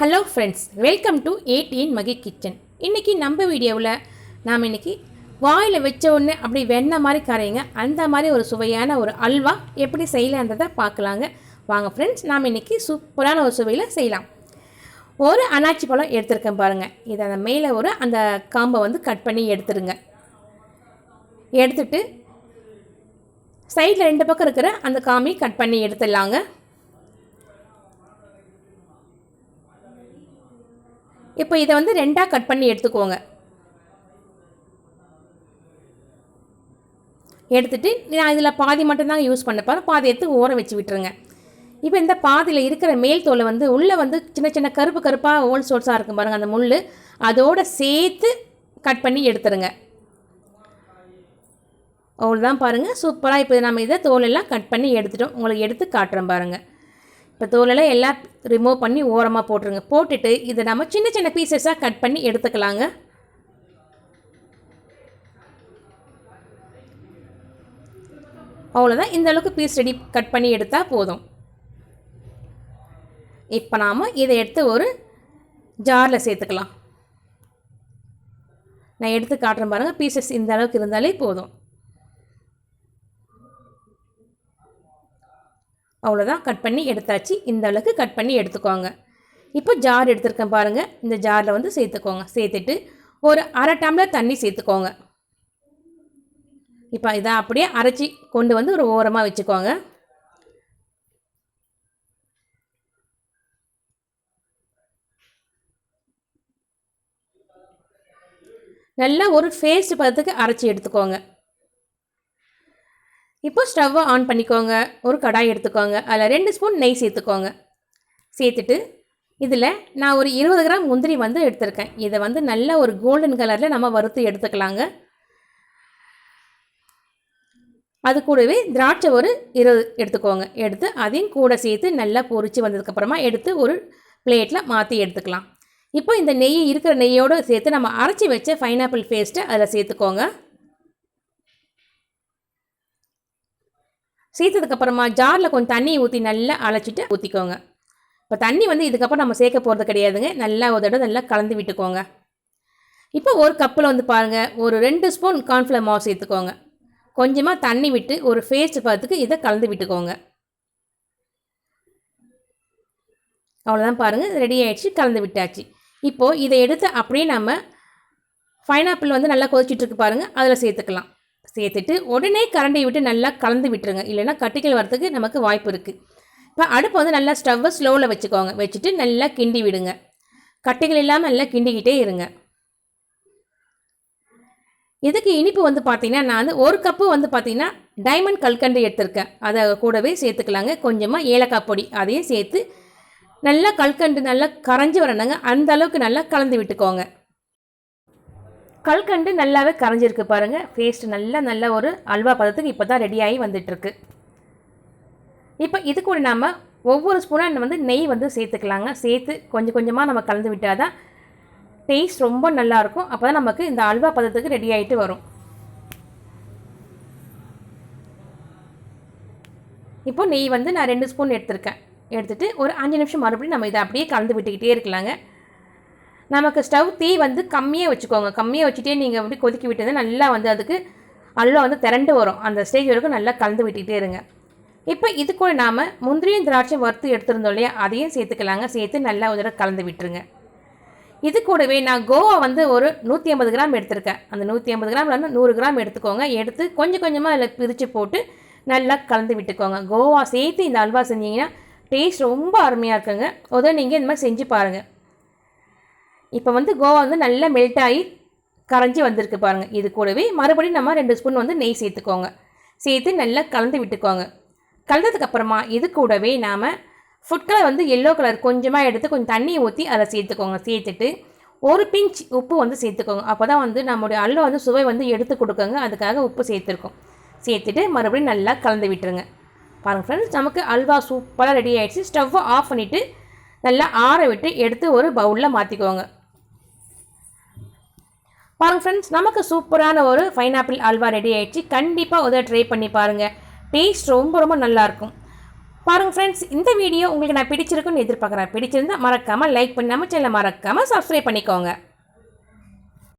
Hello friends welcome to eighteen Magi kitchen இன்றைக்கி நம்ம வீடியோவில் நாம் இன்றைக்கி வாயில் வச்ச உடனே அப்படி வெண்ண மாதிரி கரையுங்க. அந்த மாதிரி ஒரு சுவையான ஒரு அல்வா எப்படி செய்யலான்றதை பார்க்கலாங்க. வாங்க ஃப்ரெண்ட்ஸ் நாம் இன்றைக்கி சூப்பரான ஒரு சுவையில் செய்யலாம். ஒரு அனாச்சி பழம் எடுத்திருக்கேன் பாருங்கள் இதை அந்த மேலே ஒரு அந்த காம்பை வந்து கட் பண்ணி எடுத்துருங்க. எடுத்துட்டு சைடில் ரெண்டு பக்கம் இருக்கிற அந்த காம்பி கட் பண்ணி எடுத்துடலாங்க. இப்போ இதை வந்து ரெண்டாக கட் பண்ணி எடுத்துக்கோங்க. எடுத்துட்டு நான் இதில் பாதி மட்டும்தாங்க யூஸ் பண்ண போகிறேன் பாதி எடுத்து ஊற வச்சு விட்டுருங்க. இப்போ இந்த பாதியில் இருக்கிற மேல் தோலை வந்து உள்ளே வந்து சின்ன சின்ன கருப்பு கருப்பாக ஓல் சோர்ஸாக இருக்கும் பாருங்கள் அந்த முள் அதோடு சேர்த்து கட் பண்ணி எடுத்துருங்க. அவ்வளோதான் பாருங்கள் சூப்பராக இப்போ நம்ம இதை தோலெல்லாம் கட் பண்ணி எடுத்துட்டோம். உங்களுக்கு எடுத்து காட்டுறேன் பாருங்கள் இப்போ தோலெல்லாம் எல்லாம் ரிமூவ் பண்ணி ஓரமாக போட்டுருங்க. போட்டுட்டு இதை நம்ம சின்ன சின்ன பீசஸாக கட் பண்ணி எடுத்துக்கலாங்க. அவ்வளோதான் இந்த அளவுக்கு பீஸ் ரெடி கட் பண்ணி எடுத்தால் போதும். இப்போ நாம் இதை எடுத்து ஒரு ஜாரில் சேர்த்துக்கலாம். நான் எடுத்து காட்டுறேன் பாருங்கள் பீசஸ் இந்த அளவுக்கு இருந்தாலே போதும். அவ்வளோதான் கட் பண்ணி எடுத்தாச்சு. இந்த அளவுக்கு கட் பண்ணி எடுத்துக்கோங்க. இப்போ ஜார் எடுத்துருக்கேன் பாருங்கள் இந்த ஜாரில் வந்து சேர்த்துக்கோங்க. சேர்த்துட்டு ஒரு அரை டம்ளர் தண்ணி சேர்த்துக்கோங்க. இப்போ இதை அப்படியே அரைச்சி கொண்டு வந்து ஒரு ஓரமாக வச்சுக்கோங்க. நல்லா ஒரு ஃபேஸ்ட் பதத்துக்கு அரைச்சி எடுத்துக்கோங்க. இப்போ ஸ்டவ்வை ஆன் பண்ணிக்கோங்க. ஒரு கடாய் எடுத்துக்கோங்க. அதில் ரெண்டு ஸ்பூன் நெய் சேர்த்துக்கோங்க. சேர்த்துட்டு இதில் நான் ஒரு இருபது கிராம் முந்திரி வந்து எடுத்திருக்கேன். இதை வந்து நல்ல ஒரு கோல்டன் கலரில் நம்ம வறுத்து எடுத்துக்கலாங்க. அது கூடவே திராட்சை ஒரு இருபது எடுத்துக்கோங்க. எடுத்து அதையும் கூட சேர்த்து நல்லா பொரித்து வந்ததுக்கப்புறமா எடுத்து ஒரு பிளேட்டில் மாற்றி எடுத்துக்கலாம். இப்போ இந்த நெய் இருக்கிற நெய்யோடு சேர்த்து நம்ம அரைச்சி வச்ச பைனாப்பிள் பேஸ்ட்டை அதில் சேர்த்துக்கோங்க. சேர்த்ததுக்கப்புறமா ஜாரில் கொஞ்சம் தண்ணி ஊற்றி நல்லா அழைச்சிட்டு ஊற்றிக்கோங்க இப்போ தண்ணி வந்து இதுக்கப்புறம் நம்ம சேர்க்க போகிறது கிடையாதுங்க. நல்லா ஒரு தடவை நல்லா கலந்து விட்டுக்கோங்க. இப்போ ஒரு கப்பில் வந்து பாருங்கள் ஒரு ரெண்டு ஸ்பூன் கார்ன்ஃப்ளவர் மாவு சேர்த்துக்கோங்க. கொஞ்சமாக தண்ணி விட்டு ஒரு ஃபேஸ்ட் பார்த்துக்கு இதை கலந்து விட்டுக்கோங்க. அவ்வளோதான் பாருங்கள் ரெடி ஆகிடுச்சு கலந்து விட்டாச்சு. இப்போது இதை எடுத்து அப்படியே நம்ம பைனாப்பிள் வந்து நல்லா கொதிச்சிட்ருக்கு பாருங்கள் அதில் சேர்த்துக்கலாம். சேர்த்துட்டு உடனே கரண்டி விட்டு நல்லா கலந்து விட்டுருங்க. இல்லைன்னா கட்டிகள் வரத்துக்கு நமக்கு வாய்ப்பு இருக்குது இப்போ அடுப்பு வந்து நல்லா ஸ்டவ்வை ஸ்லோவில் வச்சுக்கோங்க. வச்சுட்டு நல்லா கிண்டி விடுங்க. கட்டிகள் இல்லாமல் நல்லா கிண்டிக்கிட்டே இருங்க. இதுக்கு இனிப்பு வந்து பார்த்திங்கன்னா நான் வந்து ஒரு கப்பு வந்து பார்த்திங்கன்னா டைமண்ட் கல்கண்டு எடுத்திருக்கேன். அதை கூடவே சேர்த்துக்கலாங்க. கொஞ்சமாக ஏலக்காய் பொடி அதையும் சேர்த்து நல்லா கல்கண்டு நல்லா கரைஞ்சி வரணுங்க. அந்த அளவுக்கு நல்லா கலந்து விட்டுக்கோங்க. கல்கண்டு நல்லாவே கரைஞ்சிருக்கு பாருங்கள் பேஸ்ட் நல்லா நல்ல ஒரு அல்வா பதத்துக்கு இப்போ தான் ரெடியாகி வந்துட்டுருக்கு. இப்போ இது கூட நாம் ஒவ்வொரு ஸ்பூனாக வந்து நெய் வந்து சேர்த்துக்கலாங்க. சேர்த்து கொஞ்சம் கொஞ்சமாக நம்ம கலந்து விட்டால் தான் டேஸ்ட் ரொம்ப நல்லாயிருக்கும் அப்போ தான் நமக்கு இந்த அல்வா பதத்துக்கு ரெடி ஆகிட்டு வரும். இப்போ நெய் வந்து நான் ரெண்டு ஸ்பூன் எடுத்திருக்கேன். எடுத்துகிட்டு ஒரு அஞ்சு நிமிஷம் மறுபடியும் நம்ம இதை அப்படியே கலந்து விட்டுக்கிட்டே இருக்கலாங்க. நமக்கு ஸ்டவ் தீ வந்து கம்மியாக வச்சுக்கோங்க. கம்மியாக வச்சுட்டே நீங்கள் வந்து கொதிக்க விட்டது நல்லா வந்து அதுக்கு அல்வா வந்து திரண்டு வரும். அந்த ஸ்டேஜ் வரைக்கும் நல்லா கலந்து விட்டுகிட்டே இருங்க. இப்போ இது கூட நாம் முந்திரியும் திராட்சை வறுத்து எடுத்துருந்தோம் இல்லையா? அதையும் சேர்த்துக்கலாங்க. சேர்த்து நல்லா ஒரு தடவை கலந்து விட்டுருங்க. இது கூடவே நான் கோவா வந்து ஒரு நூற்றி ஐம்பது கிராம் எடுத்திருக்கேன். அந்த நூற்றி ஐம்பது கிராம் வந்து நூறு கிராம் எடுத்துக்கோங்க. எடுத்து கொஞ்சம் கொஞ்சமாக அதில் பிரித்து போட்டு நல்லா கலந்து விட்டுக்கோங்க. கோவா சேர்த்து இந்த அல்வா செஞ்சிங்கன்னா டேஸ்ட் ரொம்ப அருமையாக இருக்குங்க. உதவி நீங்கள் இந்த மாதிரி செஞ்சு பாருங்கள் இப்போ வந்து கோவா வந்து நல்லா மெல்ட் ஆகி கரைஞ்சி வந்திருக்கு பாருங்கள் இது கூடவே மறுபடியும் நம்ம ரெண்டு ஸ்பூன் வந்து நெய் சேர்த்துக்கோங்க. சேர்த்து நல்லா கலந்து விட்டுக்கோங்க. கலந்ததுக்கப்புறமா இது கூடவே நாம் ஃபுட் கலர் வந்து எல்லோ கலர் கொஞ்சமாக எடுத்து கொஞ்சம் தண்ணியை ஊற்றி அதை சேர்த்துக்கோங்க. சேர்த்துட்டு ஒரு பிஞ்ச் உப்பு வந்து சேர்த்துக்கோங்க. அப்போ தான் வந்து நம்மளுடைய அல்வா வந்து சுவை வந்து எடுத்து கொடுக்குங்க. அதுக்காக உப்பு சேர்த்துருக்கோம். சேர்த்துட்டு மறுபடியும் நல்லா கலந்து விட்டுருங்க. பாருங்கள் ஃப்ரெண்ட்ஸ் நமக்கு அல்வா சூப்பராக ரெடி ஆகிடுச்சு ஸ்டவ்வை ஆஃப் பண்ணிவிட்டு நல்லா ஆற விட்டு எடுத்து ஒரு பவுலில் மாற்றிக்கோங்க பாருங்கள் ஃப்ரெண்ட்ஸ் நமக்கு சூப்பரான ஒரு பைனாப்பிள் அல்வா ரெடி ஆகிடுச்சு கண்டிப்பாக உதவ ட்ரை பண்ணி பாருங்கள் டேஸ்ட் ரொம்ப ரொம்ப நல்லாயிருக்கும் பாருங்கள் ஃப்ரெண்ட்ஸ் இந்த வீடியோ உங்களுக்கு நான் பிடிச்சிருக்குன்னு எதிர்பார்க்குறேன். பிடிச்சிருந்தா மறக்காமல் லைக் பண்ணாமல் சேனலை மறக்காமல் சப்ஸ்கிரைப் பண்ணிக்கோங்க.